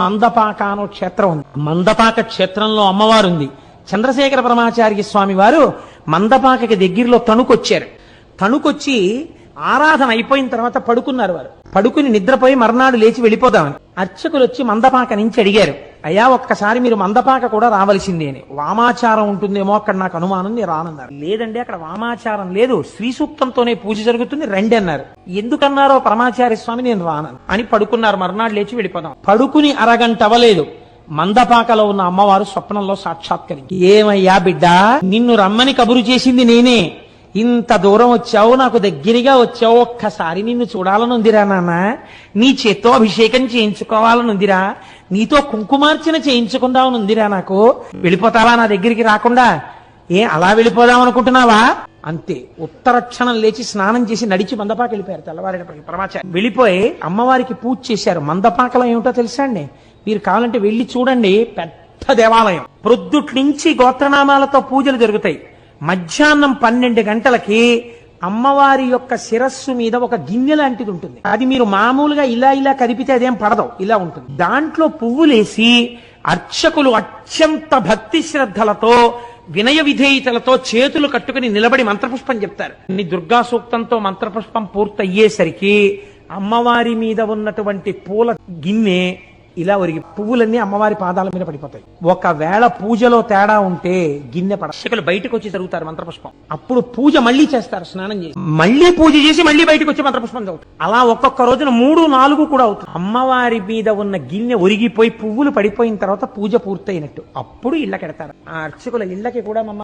మందపాక అనో క్షేత్రం ఉంది. మందపాక క్షేత్రంలో అమ్మవారు ఉంది చంద్రశేఖర పరమాచార్య స్వామి వారు మందపాకకి దగ్గరలో తణుకొచ్చారు. తణుకొచ్చి ఆరాధన అయిపోయిన తర్వాత పడుకున్నారు వారు. పడుకుని నిద్రపోయి మర్నాడు లేచి వెళ్ళిపోదామని. అర్చకులు వచ్చి మందపాక నుంచి అడిగారు. అయ్యా ఒక్కసారి మీరు మందపాక కూడా రావలసిందే అని. వామాచారం ఉంటుందేమో అక్కడ నాకు అనుమానం నేను రానన్నారు. లేదండి అక్కడ వామాచారం లేదు. శ్రీ సూక్తంతోనే పూజ జరుగుతుంది రండి అన్నారు. ఎందుకన్నారో పరమాచార్య స్వామి నేను రానను. అని పడుకున్నారు. మర్నాడు లేచి వెళ్ళిపోదాం. పడుకుని అరగంట అవ్వలేదు. మందపాకలో ఉన్న అమ్మవారు స్వప్నంలో సాక్షాత్కరించి ఏమయ్యా బిడ్డ నిన్ను రమ్మని కబురు చేసింది నేనే. ఇంత దూరం వచ్చావు నాకు దగ్గరగా వచ్చావు. ఒక్కసారి నిన్ను చూడాలనుందిరా నాన్న. నీ చేత్తో అభిషేకం చేయించుకోవాలనుందిరా. నీతో కుంకుమార్చన చేయించుకుందామనుందిరా నాకు. వెళ్ళిపోతావా నా దగ్గరికి రాకుండా? ఏ అలా వెళ్ళిపోదాం అనుకుంటున్నావా అంతే. ఉత్తర క్షణం లేచి స్నానం చేసి నడిచి మందపాక వెళ్ళిపోయారు తెల్లవారేటప్పటికి ప్రమాచారం వెళ్ళిపోయి అమ్మవారికి పూజ చేశారు. మందపాకలం ఏమిటో తెలుసా అండి? మీరు కావాలంటే వెళ్ళి చూడండి. పెద్ద దేవాలయం. ప్రొద్దుట్ నుంచి గోత్రనామాలతో పూజలు జరుగుతాయి. మధ్యాహ్నం పన్నెండు గంటలకి అమ్మవారి యొక్క శిరస్సు మీద ఒక గిన్నె లాంటిది ఉంటుంది. అది మీరు మామూలుగా ఇలా ఇలా కదిపితే అదేం పడదు. ఇలా ఉంటుంది. దాంట్లో పువ్వులేసి అర్చకులు అత్యంత భక్తి శ్రద్ధలతో వినయ విధేయతలతో చేతులు కట్టుకుని నిలబడి మంత్రపుష్పం చెప్తారు. నీ దుర్గా సూక్తంతో మంత్రపుష్పం పూర్తయ్యేసరికి అమ్మవారి మీద ఉన్నటువంటి పూల గిన్నె ఇలా ఒరిగి పువ్వులన్నీ అమ్మవారి పాదాల మీద పడిపోతాయి. ఒకవేళ పూజలో తేడా ఉంటే గిన్నె పడ అర్చకులు బయటకు వచ్చి జరుగుతారు మంత్రపుష్పం. అప్పుడు పూజ మళ్ళీ చేస్తారు స్నానం చేసి. మళ్ళీ పూజ చేసి మళ్ళీ బయటకు వచ్చి మంత్రపుష్పం చదువుతారు. అలా ఒక్కొక్క రోజున మూడు నాలుగు కూడా అవుతుంది. అమ్మవారి మీద ఉన్న గిన్నె ఒరిగిపోయి పువ్వులు పడిపోయిన తర్వాత పూజ పూర్తయినట్టు. అప్పుడు ఇళ్ళకెడతారు. ఆ అర్చకుల ఇళ్ళకి కూడా మమ్మ